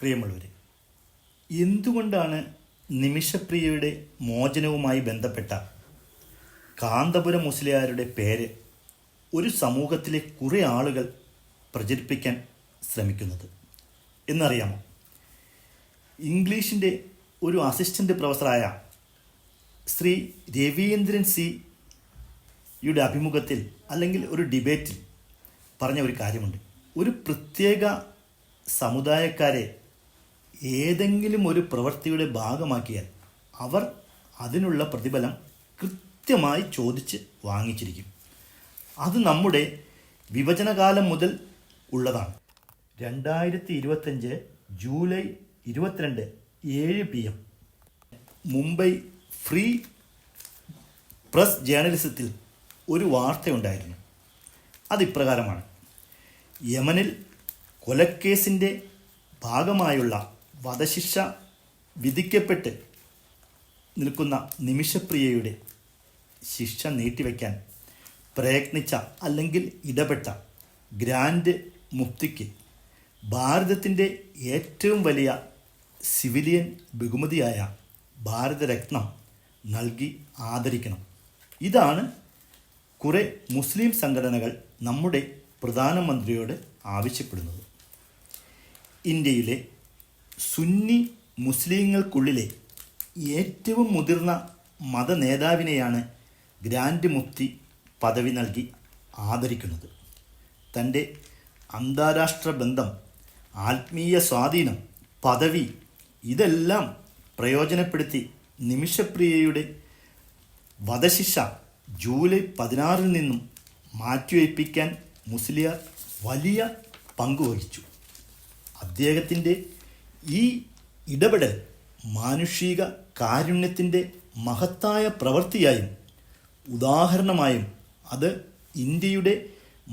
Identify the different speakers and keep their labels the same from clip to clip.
Speaker 1: പ്രിയമുള്ളവരെ എന്തുകൊണ്ടാണ് നിമിഷപ്രിയയുടെ മോചനവുമായി ബന്ധപ്പെട്ട കാന്തപുരം മുസ്ലിയാരുടെ പേര് ഒരു സമൂഹത്തിലെ കുറേ ആളുകൾ പ്രചരിപ്പിക്കാൻ ശ്രമിക്കുന്നത് എന്നറിയാമോ? ഇംഗ്ലീഷിന്റെ ഒരു അസിസ്റ്റന്റ് പ്രൊഫസറായ ശ്രീ രവീന്ദ്രൻ സി യുടെ അഭിമുഖത്തിൽ അല്ലെങ്കിൽ ഒരു ഡിബേറ്റിൽ പറഞ്ഞ ഒരു കാര്യമുണ്ട്. ഒരു പ്രത്യേക സമുദായക്കാരെ ഏതെങ്കിലും ഒരു പ്രവൃത്തിയുടെ ഭാഗമാക്കിയാൽ അവർ അതിനുള്ള പ്രതിഫലം കൃത്യമായി ചോദിച്ച് വാങ്ങിച്ചിരിക്കും. അത് നമ്മുടെ വിഭജനകാലം മുതൽ ഉള്ളതാണ്. രണ്ടായിരത്തി ഇരുപത്തഞ്ച് ജൂലൈ ഇരുപത്തിരണ്ട് ഏഴ് P M. Mumbai free press ജേണലിസത്തിൽ ഒരു വാർത്തയുണ്ടായിരുന്നു. അതിപ്രകാരമാണ്. യമനിൽ കൊലക്കേസിന്റെ ഭാഗമായുള്ള വധശിക്ഷ വിധിക്കപ്പെട്ട് നിൽക്കുന്ന നിമിഷപ്രിയയുടെ ശിക്ഷ നീട്ടിവെക്കാൻ പ്രയത്നിച്ച അല്ലെങ്കിൽ ഇടപെട്ട ഗ്രാൻഡ് മുക്തിക്ക് ഭാരതത്തിന്റെ ഏറ്റവും വലിയ സിവിലിയൻ ബഹുമതിയായ ഭാരതരത്നം നൽകി ആദരിക്കണം. ഇതാണ് കുറെ മുസ്ലിം സംഘടനകൾ നമ്മുടെ പ്രധാനമന്ത്രിയോട് ആവശ്യപ്പെടുന്നത്. ഇന്ത്യയിലെ സുന്നി മുസ്ലിങ്ങൾക്കുള്ളിലെ ഏറ്റവും മുതിർന്ന മതനേതാവിനെയാണ് ഗ്രാൻഡ് മുഫ്തി പദവി നൽകി ആദരിക്കുന്നത്. തന്റെ അന്താരാഷ്ട്ര ബന്ധം ആത്മീയ സ്വാധീനം പദവി ഇതെല്ലാം പ്രയോജനപ്പെടുത്തി നിമിഷപ്രിയയുടെ വധശിക്ഷ ജൂലൈ പതിനാറിൽ നിന്നും മാറ്റിവയ്പ്പിക്കാൻ മുസ്ലിയാർ വലിയ പങ്കുവഹിച്ചു അദ്ദേഹത്തിന്റെ ഈ ഇടപെടൽ മാനുഷിക കാരുണ്യത്തിന്റെ മഹത്തായ പ്രവൃത്തിയായും ഉദാഹരണമായും അത് ഇന്ത്യയുടെ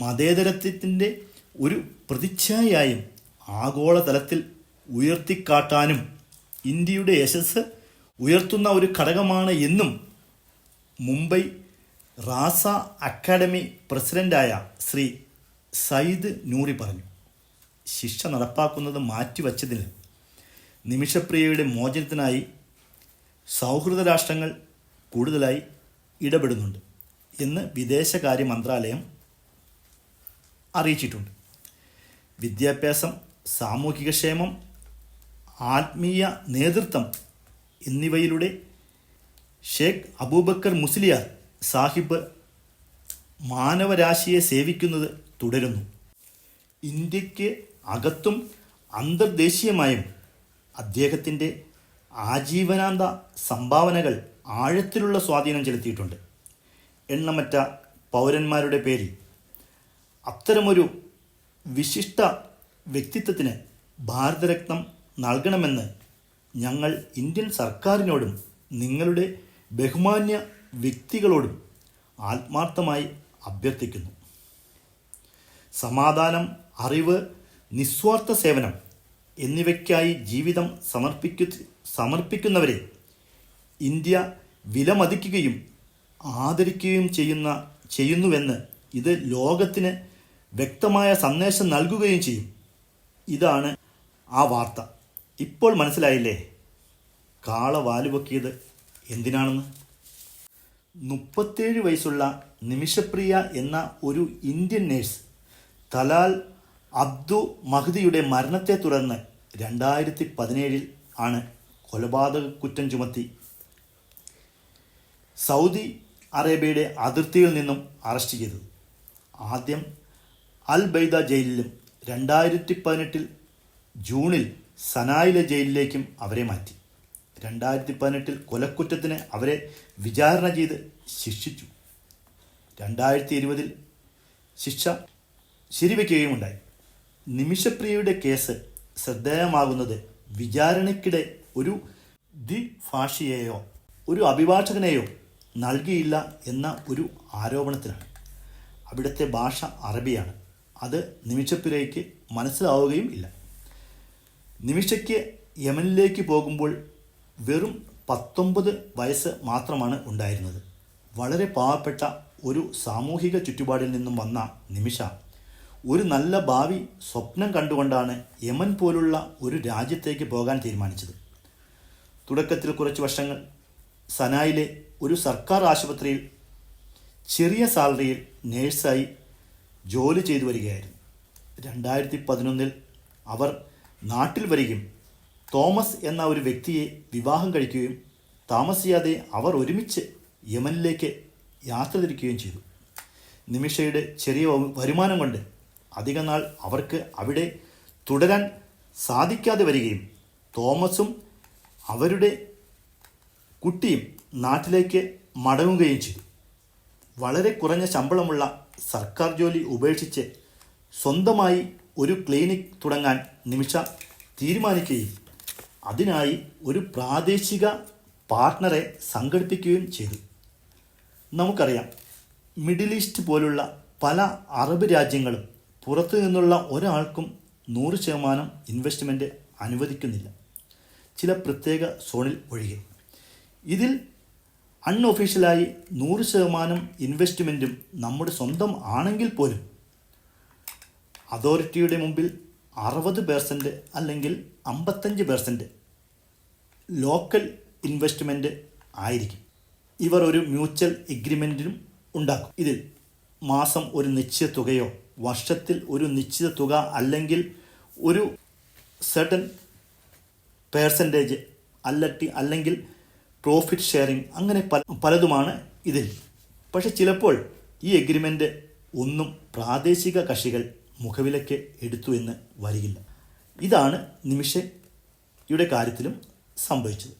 Speaker 1: മതേതരത്വത്തിന്റെ ഒരു പ്രതിച്ഛായയായും ആഗോളതലത്തിൽ ഉയർത്തിക്കാട്ടാനും ഇന്ത്യയുടെ യശസ് ഉയർത്തുന്ന ഒരു ഘടകമാണ് എന്നും മുംബൈ റാസ അക്കാഡമി പ്രസിഡന്റായ ശ്രീ സയ്യിദ് നൂറി പറഞ്ഞു. ശിക്ഷ നടപ്പാക്കുന്നത് മാറ്റിവച്ചതിന് നിമിഷപ്രിയയുടെ മോചനത്തിനായി സൗഹൃദ രാഷ്ട്രങ്ങൾ കൂടുതലായി ഇടപെടുന്നുണ്ട് എന്ന് വിദേശകാര്യ മന്ത്രാലയം അറിയിച്ചിട്ടുണ്ട്. വിദ്യാഭ്യാസം സാമൂഹിക ക്ഷേമം ആത്മീയ നേതൃത്വം എന്നിവയിലൂടെ ഷേഖ് അബൂബക്കർ മുസ്ലിയാർ സാഹിബ് മാനവരാശിയെ സേവിക്കുന്നത് തുടരുന്നു. ഇന്ത്യയ്ക്ക് അകത്തും അന്തർദേശീയമായും അദ്ദേഹത്തിന്റെ ആജീവനാന്ത സംഭാവനകൾ ആഴത്തിലുള്ള സ്വാധീനം ചെലുത്തിയിട്ടുണ്ട്. എണ്ണമറ്റ പൗരന്മാരുടെ പേരിൽ അത്തരമൊരു വിശിഷ്ട വ്യക്തിത്വത്തിന് ഭാരതരത്നം നൽകണമെന്ന് ഞങ്ങൾ ഇന്ത്യൻ സർക്കാരിനോടും നിങ്ങളുടെ ബഹുമാന്യ വ്യക്തികളോടും ആത്മാർത്ഥമായി അഭ്യർത്ഥിക്കുന്നു. സമാധാനം അറിവ് നിസ്വാർത്ഥ സേവനം എന്നിവയ്ക്കായി ജീവിതം സമർപ്പിക്കു സമർപ്പിക്കുന്നവരെ ഇന്ത്യ വിലമതിക്കുകയും ആദരിക്കുകയും ചെയ്യുന്ന ചെയ്യുന്നുവെന്ന് ഇത് ലോകത്തിന് വ്യക്തമായ സന്ദേശം നൽകുകയും ചെയ്യും. ഇതാണ് ആ വാർത്ത. ഇപ്പോൾ മനസ്സിലായില്ലേ? കാള വാലുപൊക്കിയത് എന്തിനാണെന്ന്? മുപ്പത്തേഴ് വയസ്സുള്ള നിമിഷപ്രിയ എന്ന ഒരു ഇന്ത്യൻ നേഴ്സ് തലാൽ അബ്ദു മഹ്ദിയുടെ മരണത്തെ തുടർന്ന് രണ്ടായിരത്തി പതിനേഴിൽ ആണ് കൊലപാതക കുറ്റം ചുമത്തി. സൗദി അറേബ്യയുടെ അതിർത്തിയിൽ നിന്നും അറസ്റ്റ് ചെയ്തത്. ആദ്യം അൽ ബൈദ ജയിലിലും രണ്ടായിരത്തി പതിനെട്ടിൽ ജൂണിൽ സനായിലെ ജയിലിലേക്കും അവരെ മാറ്റി. രണ്ടായിരത്തി പതിനെട്ടിൽ കൊലക്കുറ്റത്തിന് അവരെ വിചാരണ ചെയ്ത് ശിക്ഷിച്ചു. രണ്ടായിരത്തി ഇരുപതിൽ ശിക്ഷ ശരിവയ്ക്കുകയുമുണ്ടായി നിമിഷപ്രിയയുടെ കേസ് ശ്രദ്ധേയമാകുന്നത് വിചാരണയ്ക്കിടെ ഒരു ദ്വിഭാഷിയെയോ ഒരു അഭിഭാഷകനെയോ നൽകിയില്ല എന്ന ഒരു ആരോപണത്തിലാണ്. അവിടുത്തെ ഭാഷ അറബിയാണ്. അത് നിമിഷപ്രിയയ്ക്ക് മനസ്സിലാവുകയും ഇല്ല. നിമിഷയ്ക്ക് യമനിലേക്ക് പോകുമ്പോൾ വെറും പത്തൊമ്പത് വയസ്സ് മാത്രമാണ് ഉണ്ടായിരുന്നത്. വളരെ പാവപ്പെട്ട ഒരു സാമൂഹിക ചുറ്റുപാടിൽ നിന്നും വന്ന നിമിഷ ഒരു നല്ല ഭാവി സ്വപ്നം കണ്ടുകൊണ്ടാണ് യമൻ പോലുള്ള ഒരു രാജ്യത്തേക്ക് പോകാൻ തീരുമാനിച്ചത്. തുടക്കത്തിൽ കുറച്ച് വർഷങ്ങൾ സനായിലെ ഒരു സർക്കാർ ആശുപത്രിയിൽ ചെറിയ സാലറിയിൽ നേഴ്സായി ജോലി ചെയ്തു വരികയായിരുന്നു. രണ്ടായിരത്തി പതിനൊന്നിൽ അവർ നാട്ടിൽ വരികയും തോമസ് എന്ന ഒരു വ്യക്തിയെ വിവാഹം കഴിക്കുകയും താമസിയാതെ അവർ ഒരുമിച്ച് യമനിലേക്ക് യാത്ര തിരിക്കുകയും ചെയ്തു. നിമിഷയുടെ ചെറിയ വരുമാനം കൊണ്ട് അധികനാൾ അവർക്ക് അവിടെ തുടരാൻ സാധിക്കാതെ വരികയും തോമസും അവരുടെ കുട്ടിയും നാട്ടിലേക്ക് മടങ്ങുകയും ചെയ്തു. വളരെ കുറഞ്ഞ ശമ്പളമുള്ള സർക്കാർ ജോലി ഉപേക്ഷിച്ച് സ്വന്തമായി ഒരു ക്ലിനിക് തുടങ്ങാൻ നിമിഷ തീരുമാനിക്കുകയും അതിനായി ഒരു പ്രാദേശിക പാർട്ട്ണറെ സംഘടിപ്പിക്കുകയും ചെയ്തു. നമുക്കറിയാം മിഡിൽ ഈസ്റ്റ് പോലുള്ള പല അറബ് രാജ്യങ്ങളും പുറത്തു നിന്നുള്ള ഒരാൾക്കും നൂറ് ശതമാനം ഇൻവെസ്റ്റ്മെന്റ് അനുവദിക്കുന്നില്ല. ചില പ്രത്യേക സോണിൽ ഒഴികെ. ഇതിൽ അൺഒഫീഷ്യലായി നൂറ് ശതമാനം ഇൻവെസ്റ്റ്മെന്റും നമ്മുടെ സ്വന്തം ആണെങ്കിൽ പോലും അതോറിറ്റിയുടെ മുമ്പിൽ അറുപത് പേഴ്സന്റ് അല്ലെങ്കിൽ അമ്പത്തഞ്ച് പേഴ്സന്റ് ലോക്കൽ ഇൻവെസ്റ്റ്മെന്റ് ആയിരിക്കും. ഇവർ ഒരു മ്യൂച്വൽ എഗ്രിമെന്റിനും ഉണ്ടാക്കും. ഇതിൽ മാസം ഒരു നിശ്ചിത തുകയോ വർഷത്തിൽ ഒരു നിശ്ചിത തുക അല്ലെങ്കിൽ ഒരു സർട്ടൻ പേഴ്സന്റേജ് അല്ലട്ടി അല്ലെങ്കിൽ പ്രോഫിറ്റ് ഷെയറിംഗ് അങ്ങനെ പല പലതുമാണ് ഇതിൽ. പക്ഷെ ചിലപ്പോൾ ഈ എഗ്രിമെന്റ് ഒന്നും പ്രാദേശിക കക്ഷികൾ മുഖവിലയ്ക്ക് എടുത്തു എന്ന് വരികില്ല. ഇതാണ് നിമിഷയുടെ കാര്യത്തിലും സംഭവിച്ചത്.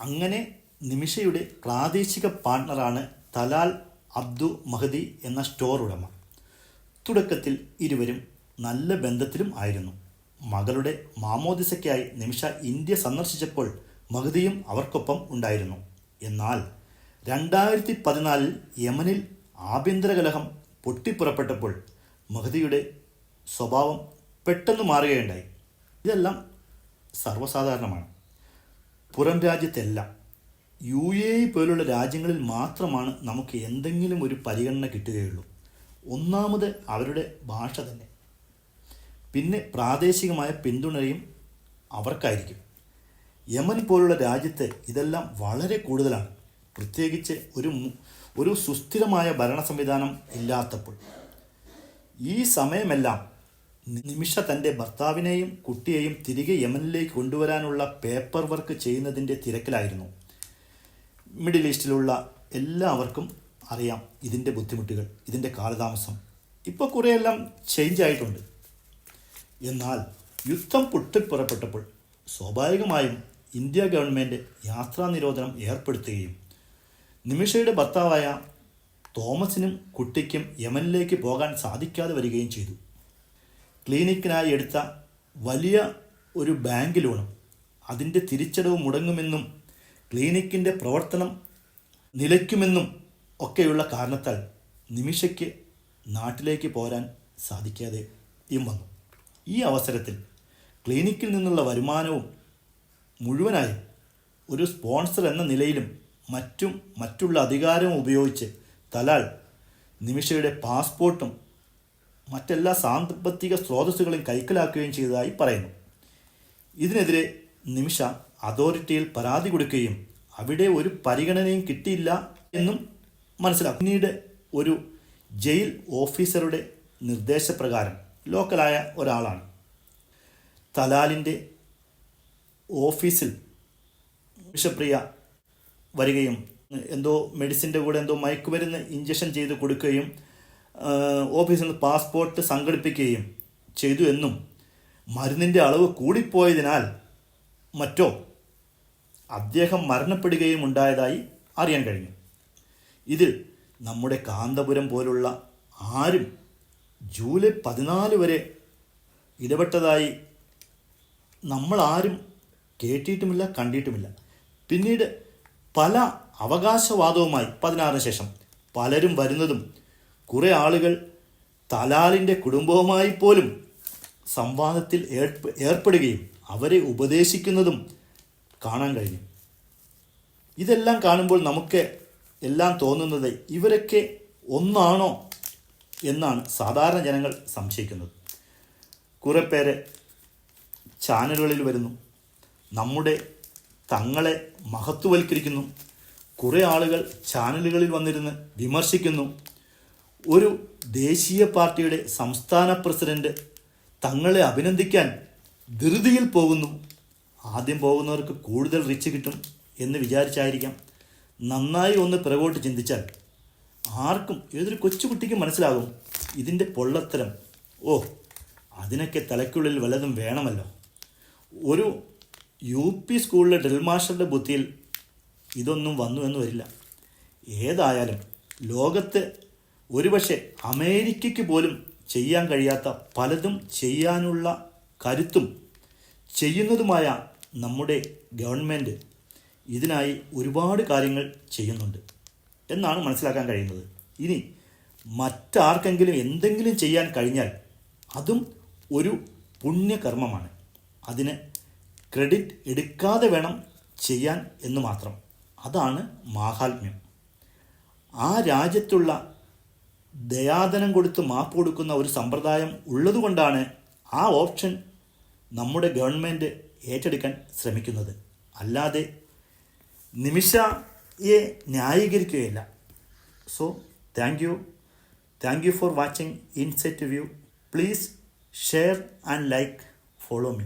Speaker 1: അങ്ങനെ നിമിഷയുടെ പ്രാദേശിക പാർട്ണറാണ് തലാൽ അബ്ദു മഹദി എന്ന സ്റ്റോർ ഉടമ. തുടക്കത്തിൽ ഇരുവരും നല്ല ബന്ധത്തിലും ആയിരുന്നു. മകളുടെ മാമോദിസയ്ക്കായി നിമിഷ ഇന്ത്യ സന്ദർശിച്ചപ്പോൾ മഹതിയും അവർക്കൊപ്പം ഉണ്ടായിരുന്നു. എന്നാൽ രണ്ടായിരത്തി പതിനാലിൽ യമനിൽ ആഭ്യന്തര കലഹം പൊട്ടിപ്പുറപ്പെട്ടപ്പോൾ മഹതിയുടെ സ്വഭാവം പെട്ടെന്ന് മാറുകയുണ്ടായി. ഇതെല്ലാം സർവസാധാരണമാണ്. പുറം രാജ്യത്തെല്ലാം യു എ പോലുള്ള രാജ്യങ്ങളിൽ മാത്രമാണ് നമുക്ക് എന്തെങ്കിലും ഒരു പരിഗണന കിട്ടുകയുള്ളൂ. ഒന്നാമത് അവരുടെ ഭാഷ തന്നെ. പിന്നെ പ്രാദേശികമായ പിന്തുണയും അവർക്കായിരിക്കും. യമൻ പോലുള്ള രാജ്യത്ത് ഇതെല്ലാം വളരെ കൂടുതലാണ്. പ്രത്യേകിച്ച് ഒരു ഒരു സുസ്ഥിരമായ ഭരണ സംവിധാനം ഇല്ലാത്തപ്പോൾ. ഈ സമയമെല്ലാം നിമിഷ തന്റെ ഭർത്താവിനെയും കുട്ടിയെയും തിരികെ യമനിലേക്ക് കൊണ്ടുവരാനുള്ള പേപ്പർ വർക്ക് ചെയ്യുന്നതിന്റെ തിരക്കിലായിരുന്നു. മിഡിൽ ഈസ്റ്റിലുള്ള എല്ലാവർക്കും അറിയാം ഇതിന്റെ ബുദ്ധിമുട്ടുകൾ ഇതിന്റെ കാലതാമസം. ഇപ്പോൾ കുറേയെല്ലാം ചേഞ്ച് ആയിട്ടുണ്ട്. എന്നാൽ യുദ്ധം പൊട്ടിപ്പുറപ്പെട്ടപ്പോൾ സ്വാഭാവികമായും ഇന്ത്യ ഗവൺമെന്റ് യാത്രാ നിരോധനം ഏർപ്പെടുത്തുകയും നിമിഷയുടെ ഭർത്താവായ തോമസിനും കുട്ടിക്കും യമനിലേക്ക് പോകാൻ സാധിക്കാതെ വരികയും ചെയ്തു. ക്ലിനിക്കിനായി എടുത്ത വലിയ ഒരു ബാങ്ക് ലോണും അതിന്റെ തിരിച്ചടവ് മുടങ്ങുമെന്നും ക്ലിനിക്കിന്റെ പ്രവർത്തനം നിലയ്ക്കുമെന്നും ഒക്കെയുള്ള കാരണത്താൽ നിമിഷയ്ക്ക് നാട്ടിലേക്ക് പോരാൻ സാധിക്കാതെയും വന്നു. ഈ അവസരത്തിൽ ക്ലിനിക്കിൽ നിന്നുള്ള വരുമാനവും മുഴുവനായി ഒരു സ്പോൺസർ എന്ന നിലയിലും മറ്റും മറ്റുള്ള അധികാരവും ഉപയോഗിച്ച് തലാൽ നിമിഷയുടെ പാസ്പോർട്ടും മറ്റെല്ലാ സാമ്പത്തിക സ്രോതസ്സുകളും കൈക്കലാക്കുകയും ചെയ്തതായി പറയുന്നു. ഇതിനെതിരെ നിമിഷ അതോറിറ്റിയിൽ പരാതി കൊടുക്കുകയും അവിടെ ഒരു പരിഗണനയും കിട്ടിയില്ല എന്നും മനസ്സിലാക്കും. പിന്നീട് ഒരു ജയിൽ ഓഫീസറുടെ നിർദ്ദേശപ്രകാരം ലോക്കലായ ഒരാളാണ്. തലാലിന്റെ ഓഫീസിൽ വിഷപ്രിയ വരികയും എന്തോ മെഡിസിന്റെ കൂടെ എന്തോ മയക്കുമരുന്ന് ഇഞ്ചക്ഷൻ ചെയ്ത് കൊടുക്കുകയും ഓഫീസിൽ നിന്ന് പാസ്പോർട്ട് സംഘടിപ്പിക്കുകയും ചെയ്തു എന്നും മരുന്നിന്റെ അളവ് കൂടിപ്പോയതിനാൽ മറ്റോ അദ്ദേഹം മരണപ്പെടുകയും ഉണ്ടായതായി അറിയാൻ കഴിഞ്ഞു. ഇതിൽ നമ്മുടെ കാന്തപുരം പോലുള്ള ആരും ജൂലൈ പതിനാല് വരെ ഇടപെട്ടതായി നമ്മളാരും കേട്ടിട്ടുമില്ല കണ്ടിട്ടുമില്ല. പിന്നീട് പല അവകാശവാദവുമായി പതിനാറിന് ശേഷം പലരും വരുന്നതും കുറേ ആളുകൾ തലാലിന്റെ കുടുംബവുമായി പോലും സംവാദത്തിൽ ഏർപ്പ- ഏർപ്പെടുകയും അവരെ ഉപദേശിക്കുന്നതും കാണാൻ കഴിഞ്ഞു. ഇതെല്ലാം കാണുമ്പോൾ നമുക്ക് എല്ലാം തോന്നുന്നത് ഇവരൊക്കെ ഒന്നാണോ എന്നാണ് സാധാരണ ജനങ്ങൾ സംശയിക്കുന്നത്. കുറേ പേര് ചാനലുകളിൽ വരുന്നു. നമ്മുടെ തങ്ങളെ മഹത്വവൽക്കരിക്കുന്നു. കുറേ ആളുകൾ ചാനലുകളിൽ വന്നിരുന്ന് വിമർശിക്കുന്നു. ഒരു ദേശീയ പാർട്ടിയുടെ സംസ്ഥാന പ്രസിഡന്റ് തങ്ങളെ അഭിനന്ദിക്കാൻ ധൃതിയിൽ പോകുന്നു. ആദ്യം പോകുന്നവർക്ക് കൂടുതൽ റിച്ച് കിട്ടും എന്ന് വിചാരിച്ചായിരിക്കാം നന്നായി ഒന്ന് പിറകോട്ട് ചിന്തിച്ചാൽ ആർക്കും ഏതൊരു കൊച്ചുകുട്ടിക്കും മനസ്സിലാകും ഇതിന്റെ പൊള്ളത്തരം. ഓ അതിനൊക്കെ തലയ്ക്കുള്ളിൽ വല്ലതും വേണമല്ലോ. ഒരു യു പി സ്കൂളിലെ ഡ്രിൽ മാസ്റ്ററുടെ ബുദ്ധിയിൽ ഇതൊന്നും വന്നു എന്ന് വരില്ല. ഏതായാലും ലോകത്ത് ഒരുപക്ഷെ അമേരിക്കയ്ക്ക് പോലും ചെയ്യാൻ കഴിയാത്ത പലതും ചെയ്യാനുള്ള കരുത്തും ചെയ്യുന്നതുമായ നമ്മുടെ ഗവൺമെന്റ് ഇതിനായി ഒരുപാട് കാര്യങ്ങൾ ചെയ്യുന്നുണ്ട്. എന്നാണ് മനസ്സിലാക്കാൻ കഴിയുന്നത്. ഇനി മറ്റാർക്കെങ്കിലും എന്തെങ്കിലും ചെയ്യാൻ കഴിഞ്ഞാൽ അതും ഒരു പുണ്യകർമ്മമാണ്. അതിന് ക്രെഡിറ്റ് എടുക്കാതെ വേണം ചെയ്യാൻ എന്ന് മാത്രം. അതാണ് മാഹാത്മ്യം. ആ രാജ്യത്തുള്ള ദയാദനം കൊടുത്ത് മാപ്പ് കൊടുക്കുന്ന ഒരു സമ്പ്രദായം ഉള്ളതുകൊണ്ടാണ് ആ ഓപ്ഷൻ നമ്മുടെ ഗവൺമെന്റ് ഏറ്റെടുക്കാൻ ശ്രമിക്കുന്നത്. അല്ലാതെ നിമിഷയെ ന്യായീകരിക്കുകയില്ല. So thank you thank you for watching insight view please share and like follow me